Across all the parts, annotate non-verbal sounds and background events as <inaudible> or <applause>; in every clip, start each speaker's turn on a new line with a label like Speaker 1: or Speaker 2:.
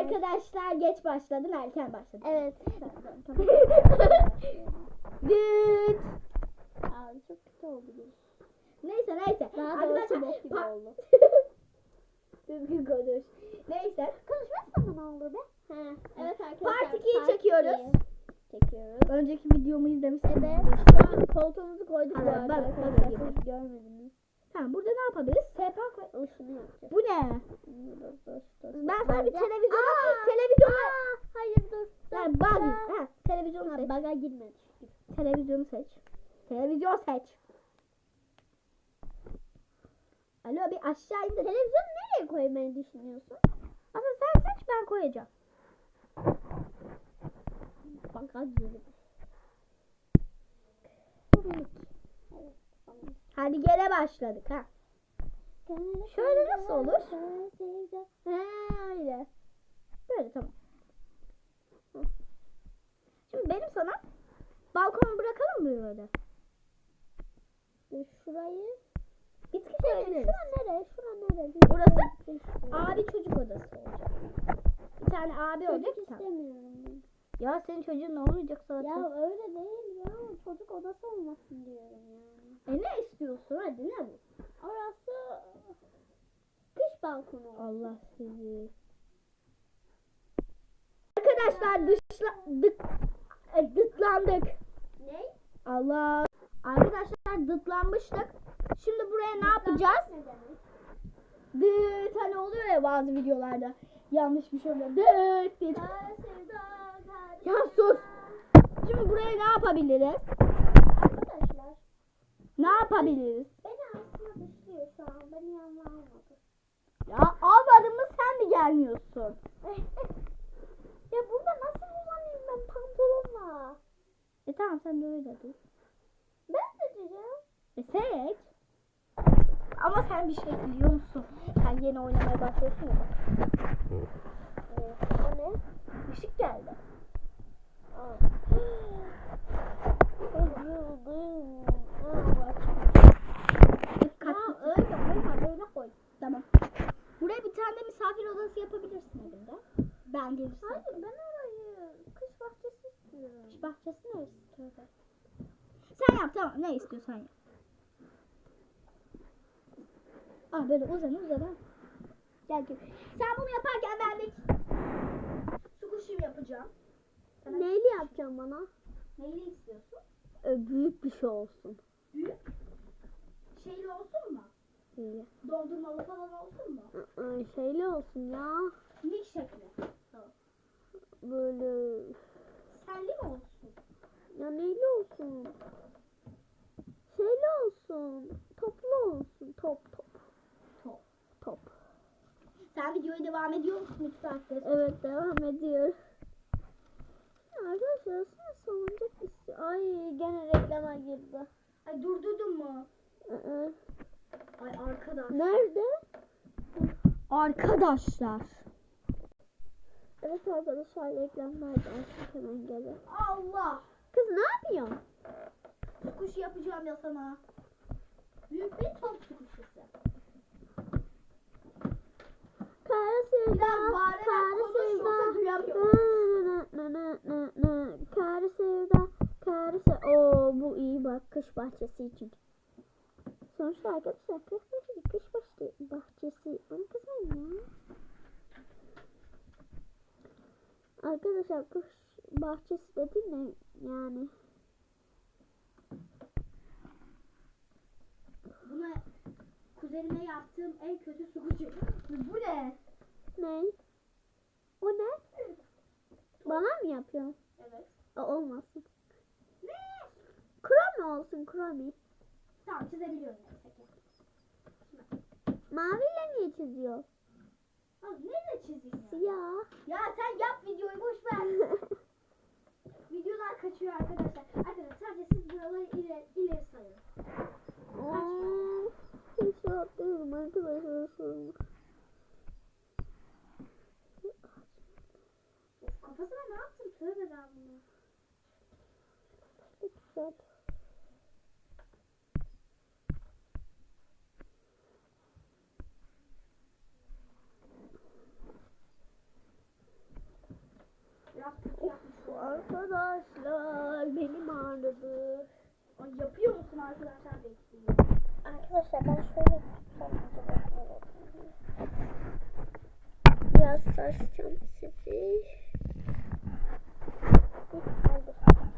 Speaker 1: arkadaşlar geç başladın erken başladın.
Speaker 2: Evet. <laughs>
Speaker 1: Düt.
Speaker 2: Abi çok kötü oldu.
Speaker 1: Neyse neyse.
Speaker 2: Daha
Speaker 1: arkadaşlar
Speaker 2: bok gibi oldu. <laughs>
Speaker 1: Düzgün konuş. Neyse.
Speaker 2: Konuşmazsan ne oldu be? Ha, evet arkadaşlar.
Speaker 1: Part 2'yi çekiyoruz.
Speaker 2: Çekiyoruz.
Speaker 1: Önceki videomu izlemişsiniz.
Speaker 2: Evet. Şu an koltuğumuzu koyduk
Speaker 1: bak, bak, bak.
Speaker 2: Görmediniz.
Speaker 1: Tamam burada ne yapabiliriz? Sehpa koy.
Speaker 2: Işını yapacağız.
Speaker 1: Bu ne?
Speaker 2: Dur, dur, dur.
Speaker 1: Ben sana bir
Speaker 2: Bence-
Speaker 1: televizyon
Speaker 2: Aa!
Speaker 1: televizyon
Speaker 2: Aa, hayır dur.
Speaker 1: Ha,
Speaker 2: dur,
Speaker 1: bug.
Speaker 2: dur.
Speaker 1: Ha, televizyonu
Speaker 2: Ha,
Speaker 1: seç.
Speaker 2: Baga girmedi.
Speaker 1: Televizyonu seç. Televizyon seç. Alo bir aşağı indir.
Speaker 2: Televizyonu nereye koymayı düşünüyorsun?
Speaker 1: Aslında sen seç ben koyacağım.
Speaker 2: Baga girdi.
Speaker 1: Hadi gene başladık ha. Şöyle nasıl olur? Ha öyle. Böyle tamam. Şimdi benim sana balkonu bırakalım mı böyle?
Speaker 2: Dur, Şurayı.
Speaker 1: Bitki
Speaker 2: Şura
Speaker 1: koyabiliriz.
Speaker 2: nereye? Şura nereye?
Speaker 1: Burası. Abi çocuk odası olacak. Bir tane abi olacak.
Speaker 2: Çocuk istemiyorum.
Speaker 1: Ya senin çocuğun ne olmayacak zaten?
Speaker 2: Ya öyle değil ya. Çocuk odası olmasın diyorum yani.
Speaker 1: E ne istiyorsun hadi ne bu?
Speaker 2: Orası kış balkonu.
Speaker 1: Allah sizi. Arkadaşlar dışla, dık, e, dıtlandık.
Speaker 2: Ne?
Speaker 1: Allah. Arkadaşlar dıtlanmıştık. Şimdi buraya ne yapacağız? Dıt hani oluyor ya bazı videolarda. Yanlış bir şey oluyor. Dıt diye. Ya sus. Şimdi buraya ne yapabiliriz? Ne yapabiliriz?
Speaker 2: beni aslında dışlıyor şu an. Beni yanına almadı.
Speaker 1: Ya almadın mı sen mi gelmiyorsun? <laughs>
Speaker 2: ya burada nasıl uzanayım ben pantolonla?
Speaker 1: E tamam sen de öyle dur.
Speaker 2: Ben seçeceğim.
Speaker 1: E seç. Ama sen bir şey biliyor musun? Sen yeni oynamaya başlıyorsun ya.
Speaker 2: Evet. O ne?
Speaker 1: Işık geldi.
Speaker 2: Aa. <gasps> Üzüldüm. Aa, bak.
Speaker 1: Dikkat.
Speaker 2: Ya öyle koyma böyle koy.
Speaker 1: Tamam. Buraya bir tane misafir odası yapabilirsin evinde. Ben gelirsem.
Speaker 2: Hayır ben orayı kış bahçesi istiyorum.
Speaker 1: Kış bahçesi neresi? Tövbe. Sen yap tamam ne istiyorsan yap. Ah böyle uzan uzan. Gel gel. Sen bunu yaparken ben de su kuşum yapacağım. Sana
Speaker 2: Neyli yapacağım bana?
Speaker 1: neyi istiyorsun?
Speaker 2: Ee, büyük bir şey olsun.
Speaker 1: Büyük. Şeyli olsun mu?
Speaker 2: İyi.
Speaker 1: Dondurmalı falan olsun mu?
Speaker 2: Ee, şeyli olsun ya.
Speaker 1: Mik şekli.
Speaker 2: Böyle
Speaker 1: Senli mi olsun?
Speaker 2: ya neyli olsun? Şeyli olsun. Toplu olsun. Top top.
Speaker 1: Top.
Speaker 2: Top.
Speaker 1: Sen videoya devam ediyor musun saattir?
Speaker 2: Evet devam ediyor. Arkadaşlar sen salıncak istiyor. Ay gene reklama girdi.
Speaker 1: Ay durdurdun mu?
Speaker 2: Ee,
Speaker 1: Ay arkadaş.
Speaker 2: Nerede?
Speaker 1: Arkadaşlar.
Speaker 2: Evet arkadaşlar reklamlar artık hemen gelir.
Speaker 1: Allah.
Speaker 2: Kız ne yapıyorsun?
Speaker 1: Su kuşu yapacağım ya sana. Büyük bir top su kuşusu.
Speaker 2: Kara sevda, kara sevda. Kara sevda, kara sevda. Oo bu iyi bak kış bahçesi için. Sonuçta arkadaşlar kış bahçesi, kış bahçesi, bahçesi. Bana kızmayın ya. Arkadaşlar kış bahçesi dedi ne yani?
Speaker 1: Buna kuzenime yaptığım en kötü su kuşu. Bu ne?
Speaker 2: Ne? O ne? Bana mı yapıyorsun?
Speaker 1: Evet.
Speaker 2: O olmasın.
Speaker 1: Ne?
Speaker 2: Kromi olsun kromi.
Speaker 1: Tamam çizebiliyorum.
Speaker 2: Maviyle niye çiziyor?
Speaker 1: Abi neyle çizeyim ya?
Speaker 2: Siyah.
Speaker 1: Ya sen yap videoyu boş ver. <laughs> Videolar kaçıyor arkadaşlar. Arkadaşlar sadece siz buraları ileri, ileri sayın.
Speaker 2: Of, Hiç değilim arkadaşlar. sorun.
Speaker 1: Kafasına ne yaptın? Tövbe ben bunu.
Speaker 2: Çok güzel.
Speaker 1: Başladı. Ay, yapıyor musun arkadaşlar bekliyor.
Speaker 2: Arkadaşlar ben şöyle. Biraz sarsacağım sizi.
Speaker 1: Arkadaşlar.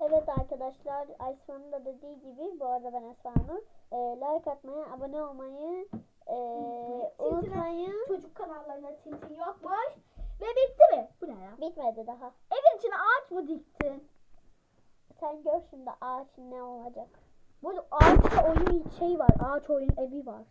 Speaker 2: Evet arkadaşlar Ayşe'nin da dediği gibi bu arada ben Nur. Ee, like atmayı, abone olmayı
Speaker 1: Unutmayın.
Speaker 2: unutmayın.
Speaker 1: Çocuk kanallarına Tintin yokmuş. Ve bitti mi? Bu ne ya?
Speaker 2: Bitmedi daha.
Speaker 1: Evin içine ağaç mı diktin?
Speaker 2: Sen gör şimdi ağaçın ne olacak.
Speaker 1: Bu arada ağaçta oyun şey var. Ağaç oyun evi var.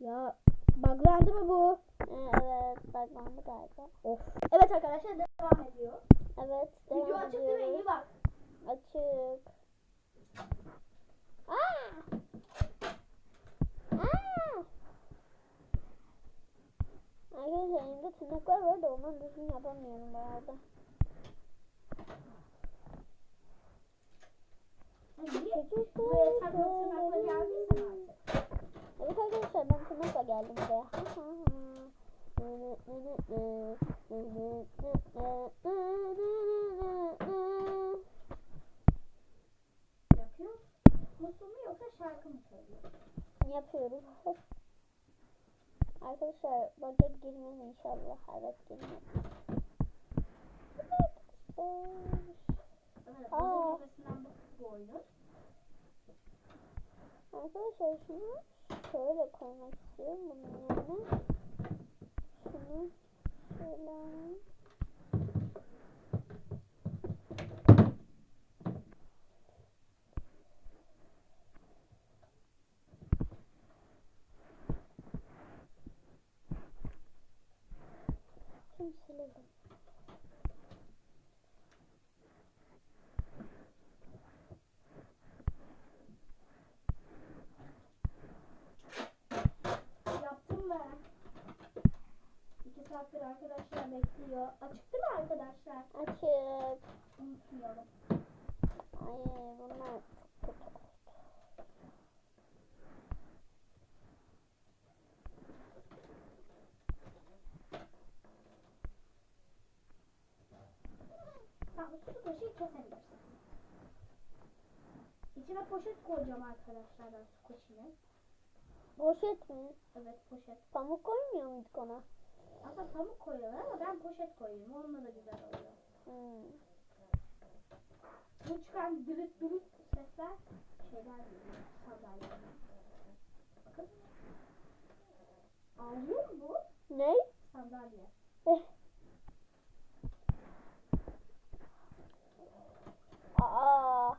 Speaker 1: Ya buglandı mı bu?
Speaker 2: Evet bakmamı galiba.
Speaker 1: Of. Evet arkadaşlar devam ediyor.
Speaker 2: Evet
Speaker 1: Video
Speaker 2: devam
Speaker 1: açık değil mi? İyi bak.
Speaker 2: Açık. Aa! Aa! Arkadaşlar elimde tırnaklar var da ondan düzgün yapamıyorum bu arada.
Speaker 1: Buraya takma tırnakla geldiysen artık.
Speaker 2: Evet arkadaşlar ben tırnakla geldim buraya.
Speaker 1: Yapıyor musun mu yoksa şarkı mı söylüyor?
Speaker 2: Yapıyorum. Arkadaşlar budget girmem inşallah. Evet girmem.
Speaker 1: Evet,
Speaker 2: Aa. Arkadaşlar şunu şöyle koymak istiyorum bunun yerine. Şunu şöyle alayım. Şimdi silelim.
Speaker 1: Yaptım ben. İki saattir arkadaşlar bekliyor. Açık değil mi arkadaşlar?
Speaker 2: Açık.
Speaker 1: Unutmayalım.
Speaker 2: Ay bunlar çok kötü
Speaker 1: su taşıyı kesebilirsin. İçine poşet koyacağım arkadaşlar ben su kaşığını.
Speaker 2: Poşet mi?
Speaker 1: Evet poşet.
Speaker 2: Pamuk koymuyor muyduk ona?
Speaker 1: Aslında pamuk koyuyorlar ama ben poşet koyuyorum. Onunla da güzel oluyor.
Speaker 2: Hmm.
Speaker 1: Bu çıkan dürüt dürüt sesler şeyler. Sandalyeden. Bakın. Ağlıyor mu bu?
Speaker 2: Ne?
Speaker 1: Sandalye.
Speaker 2: Eh. Aa.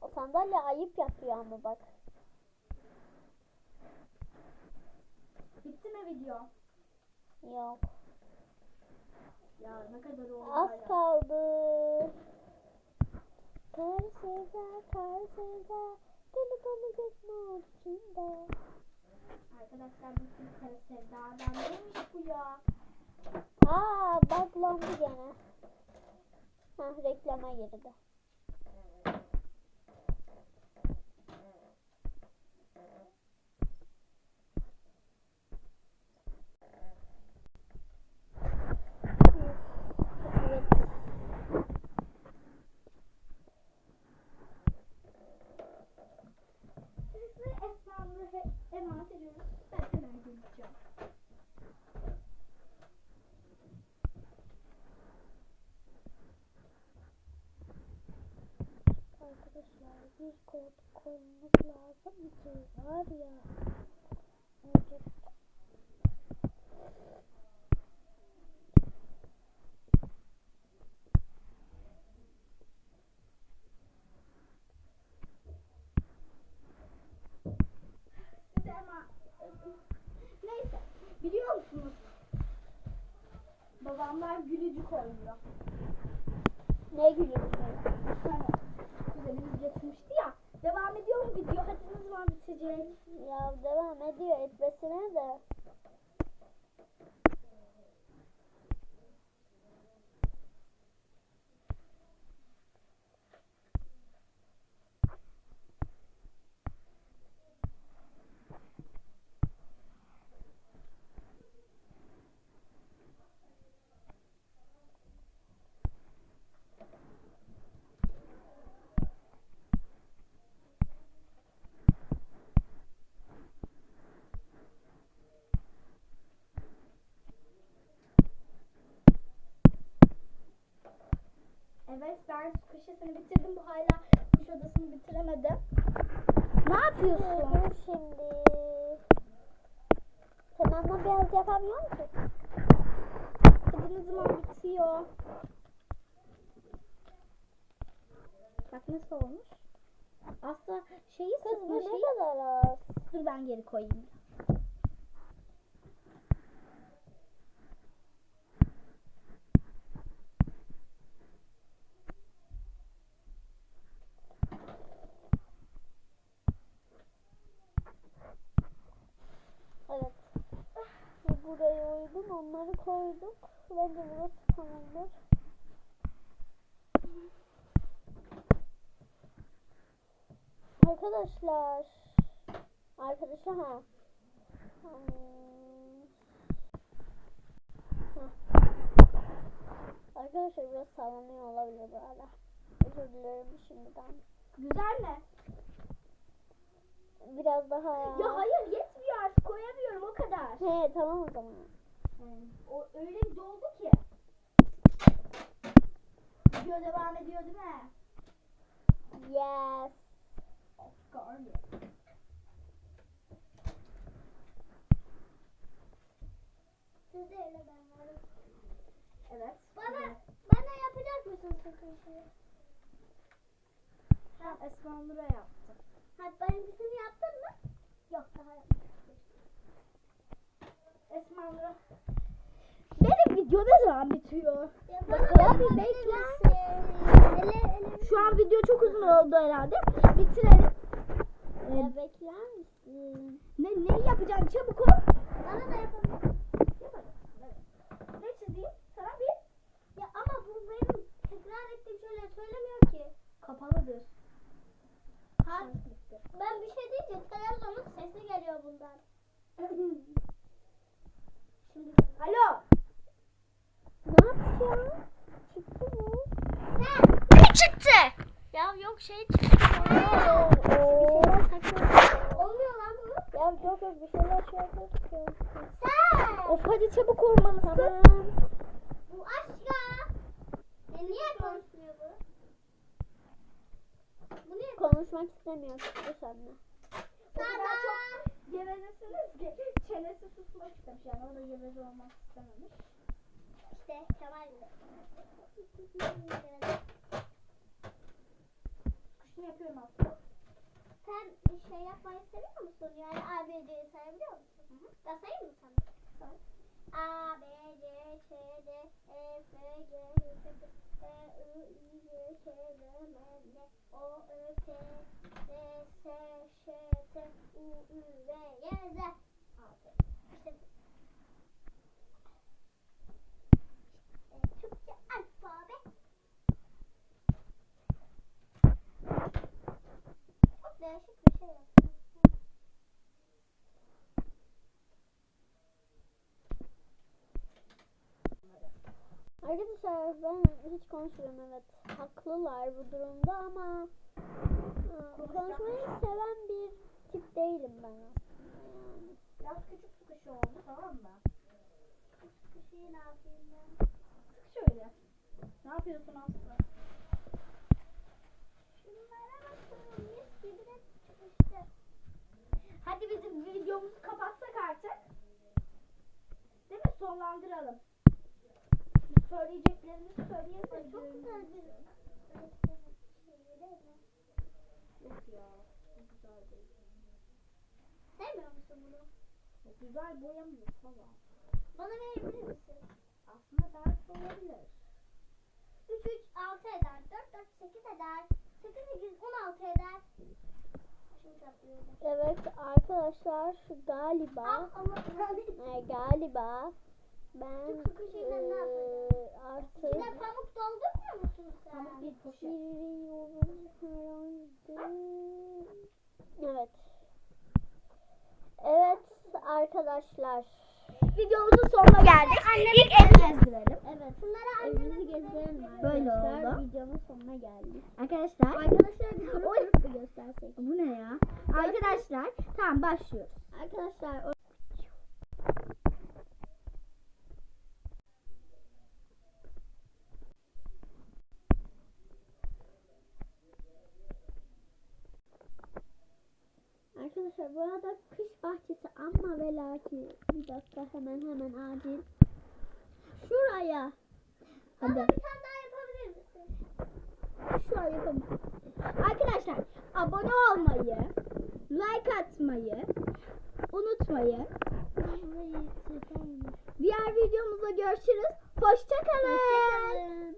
Speaker 2: O sandalye ayıp yapıyor ama bak.
Speaker 1: Bitti mi video?
Speaker 2: Yok.
Speaker 1: Ya ne kadar oldu
Speaker 2: Az
Speaker 1: hala.
Speaker 2: kaldı. Kar sevda, kar sevda. Deli dolu göz nur içinde.
Speaker 1: Arkadaşlar bütün kara sevdadan neymiş bu ya?
Speaker 2: Aa baklandı gene. Hah reklama girdi. Evet.
Speaker 1: Sizi Esma'nı emanet ediyoruz. Ben hemen geleceğim.
Speaker 2: Arkadaşlar bir kod koymak lazım ki var ya. Evet.
Speaker 1: Neyse biliyor musunuz? Babamlar gülücük oynuyor.
Speaker 2: Ne gülüyorsun?
Speaker 1: Hani kuzenimiz getirmişti ya. Devam ediyor mu video? Hadi ne zaman bitecek?
Speaker 2: Ya devam ediyor etmesine de.
Speaker 1: Bahçesini bitirdim. Bu hala kuş odasını bitiremedim. Ne yapıyorsun?
Speaker 2: Şimdi. Sen onunla biraz yapamıyor musun?
Speaker 1: Ne zaman bitiyor? Bak nasıl olmuş? Aslında şeyi
Speaker 2: Kız bu ne kadar az.
Speaker 1: Dur ben geri koyayım.
Speaker 2: Evet. Bu Buraya uygun onları koyduk. Bence burası tamamdır. Arkadaşlar. Arkadaşlar ha. Arkadaşlar biraz sallanıyor olabilir bu arada. Özür dilerim şimdiden.
Speaker 1: Güzel mi?
Speaker 2: Biraz daha...
Speaker 1: Ya hayır yetmiyor artık koyamıyorum o kadar.
Speaker 2: He tamam o zaman.
Speaker 1: O öyle bir doldu ki. Video devam ediyor değil mi?
Speaker 2: Yes.
Speaker 1: Of course.
Speaker 2: Siz de öyle ben varım.
Speaker 1: Evet.
Speaker 2: Bana, bana yapacak mısın sıkıntıyı?
Speaker 1: Ben Esma Nur'a yaptım.
Speaker 2: Hadi benimkisini yaptın mı?
Speaker 1: Yok daha yapmadım. Esma Nur'a. Benim video ne zaman bitiyor?
Speaker 2: Ya
Speaker 1: bir
Speaker 2: ele.
Speaker 1: Şu an video çok uzun oldu herhalde. Bitirelim. Ee,
Speaker 2: Ya bekler misin?
Speaker 1: ne, ne yapacaksın çabuk ol.
Speaker 2: Bana da yapalım.
Speaker 1: Ne çizeyim? Sana bir
Speaker 2: Ya ama bu benim tekrar ettiğim şeyler söylemiyor ki.
Speaker 1: kapalıdır.
Speaker 2: Ha, ben bir şey deyince televizyonun sesi geliyor bundan. <laughs>
Speaker 1: Alo.
Speaker 2: ne yapıyor? Çıktı mı? Sen.
Speaker 1: Ne çıktı?
Speaker 2: Ya yok şey çıktı. Bir şeyler takıyor. Olmuyor lan bu. Ya yok yok bir şeyler şey yapıyor. Sen.
Speaker 1: Of hadi çabuk olmalısın.
Speaker 2: Tamam. Bu aşka. E niye konuşmuyor bu? Bu niye konuşmak istemiyor çıktı sende.
Speaker 1: Gevezesiniz ki çenesi susmak istemiş. Yani o da geveze olmak istememiş.
Speaker 2: İşte de.
Speaker 1: Kuşunu yapıyorum aslında.
Speaker 2: Sen şey yapmayı seviyor musun? Yani A, B, C'yi sayabiliyor musun? Ya sayayım mı sana?
Speaker 1: Say.
Speaker 2: A, B, C, Ç, D, E, F, G, H, I, J, K, L, M, N, O, Ö, P, S, Ş, T, U, Ü, V, Y, Z. Çok değişik bir şey yaptım. Arkadaşlar ben hiç konuşmuyorum evet. Haklılar bu durumda ama ıı, konuşmayı seven bir tip değilim ben aslında yani.
Speaker 1: Biraz küçük sıkışı oldu tamam mı?
Speaker 2: Bir şey ne yapayım ben?
Speaker 1: Sık şöyle. Ne yapıyorsun Aslı?
Speaker 2: Şunlara bakın mis gibi de çıkmıştı.
Speaker 1: Hadi bizim videomuzu kapatsak artık. Değil mi? Sonlandıralım. Söyleyeceklerimizi
Speaker 2: Ay,
Speaker 1: söyleyelim.
Speaker 2: çok güzel bir?
Speaker 1: Yok ya. Güzel değil.
Speaker 2: Sevmiyor musun bunu?
Speaker 1: Güzel boyamıyor falan.
Speaker 2: Bana verebilir misin?
Speaker 1: Aslında ders olabilir.
Speaker 2: 3 3 6 eder. 4 4 8 eder. 8 8 16 eder.
Speaker 3: Evet arkadaşlar galiba e, galiba ben e,
Speaker 2: yapacağım?
Speaker 3: artık
Speaker 2: İçine pamuk doldurmuyor musun sen?
Speaker 1: Pamuk değil poşet.
Speaker 3: giriyorum herhalde. Evet. Evet arkadaşlar.
Speaker 1: Videomuzun sonuna geldik. İlk evi gezdirelim.
Speaker 3: Evet.
Speaker 2: Bunları
Speaker 3: Evimizi gezdirelim
Speaker 1: Böyle oldu.
Speaker 3: Videonun sonuna geldik.
Speaker 1: Arkadaşlar.
Speaker 3: Arkadaşlar bir durup bir göstersek.
Speaker 1: Bu ne ya? Arkadaşlar. Tamam başlıyoruz.
Speaker 3: Arkadaşlar o-
Speaker 2: Arkadaşlar bu arada kış bahçesi ama ve lakin bir dakika hemen hemen acil. Şuraya.
Speaker 1: Hadi.
Speaker 2: Hadi.
Speaker 1: bir tane daha yapabilir misin?
Speaker 2: Şuraya yapalım.
Speaker 1: Arkadaşlar abone olmayı, like atmayı unutmayın. Diğer videomuzda görüşürüz. Hoşçakalın.
Speaker 3: Hoşçakalın.